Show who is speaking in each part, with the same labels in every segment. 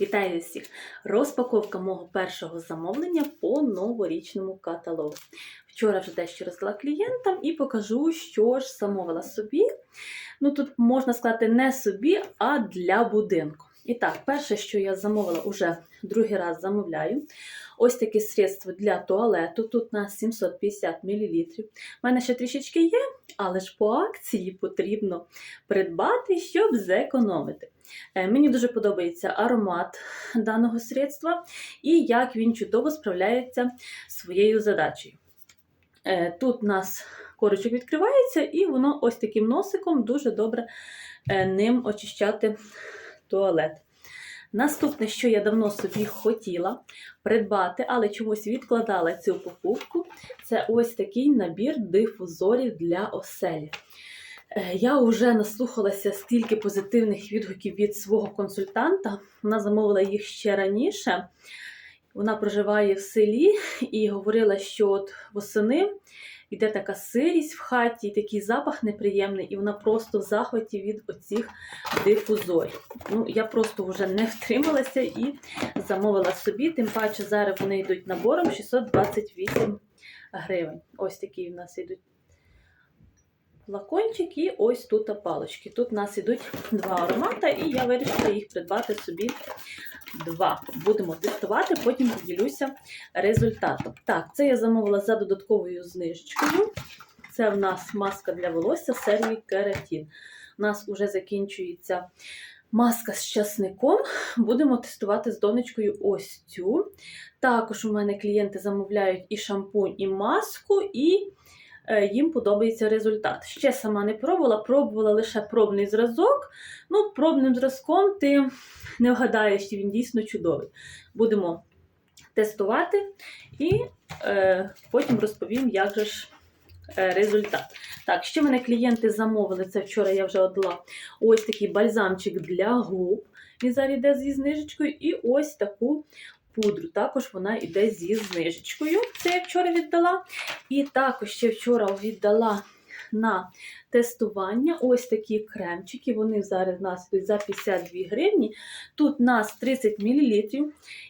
Speaker 1: Вітаю всіх! Розпаковка мого першого замовлення по новорічному каталогу. Вчора вже дещо роздала клієнтам і покажу, що ж замовила собі. Ну тут можна сказати не собі, а для будинку. І так, перше, що я замовила, уже другий раз замовляю. Ось таке средство для туалету. Тут на 750 мл. У мене ще трішечки є, але ж по акції потрібно придбати, щоб зекономити. Е, Мені дуже подобається аромат даного средства і як він чудово справляється своєю задачею. Е, Тут у нас корочок відкривається, і воно ось таким носиком дуже добре е, ним очищати туалет. Наступне, що я давно собі хотіла придбати, але чомусь відкладала цю покупку, це ось такий набір дифузорів для оселі. Е, Я вже наслухалася стільки позитивних відгуків від свого консультанта. Вона замовила їх ще раніше. Вона проживає в селі і говорила, що от восени йде така сирість в хаті, такий запах неприємний, і вона просто в захваті від оцих дифузорів. Ну, я просто вже не втрималася і замовила собі, тим паче зараз вони йдуть набором 628 гривень. Ось такі в нас йдуть флакончик і ось тут палочки. Тут у нас йдуть два аромати, і я вирішила їх придбати собі два. Будемо тестувати, потім поділюся результатом. Так, це я замовила за додатковою знижечкою. Це в нас маска для волосся серії Кератін. У нас вже закінчується маска з часником. Будемо тестувати з донечкою ось цю. Також у мене клієнти замовляють і шампунь, і маску, і їм подобається результат. Ще сама не пробувала, пробувала лише пробний зразок. Ну, пробним зразком ти не вгадаєш, що він дійсно чудовий. Будемо тестувати і е, потім розповім, як же ж е, результат. Так, що мене клієнти замовили, це вчора я вже отдала. Ось такий бальзамчик для губ. Він зараз йде зі знижечкою, і ось таку пудру. Також вона йде зі знижечкою. Це я вчора віддала. І також ще вчора віддала на тестування ось такі кремчики. Вони зараз в нас за 52 гривні. Тут у нас 30 мл.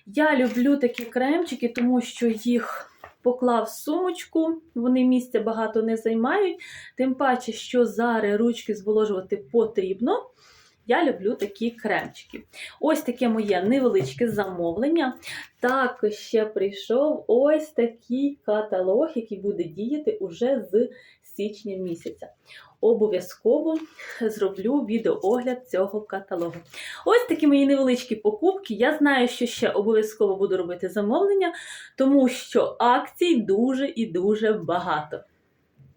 Speaker 1: Я люблю такі кремчики, тому що їх поклав в сумочку, вони місця багато не займають. Тим паче, що зараз ручки зволожувати потрібно. Я люблю такі кремчики. Ось таке моє невеличке замовлення. Також ще прийшов ось такий каталог, який буде діяти уже з січня місяця. Обов'язково зроблю відеоогляд цього каталогу. Ось такі мої невеличкі покупки. Я знаю, що ще обов'язково буду робити замовлення, тому що акцій дуже і дуже багато.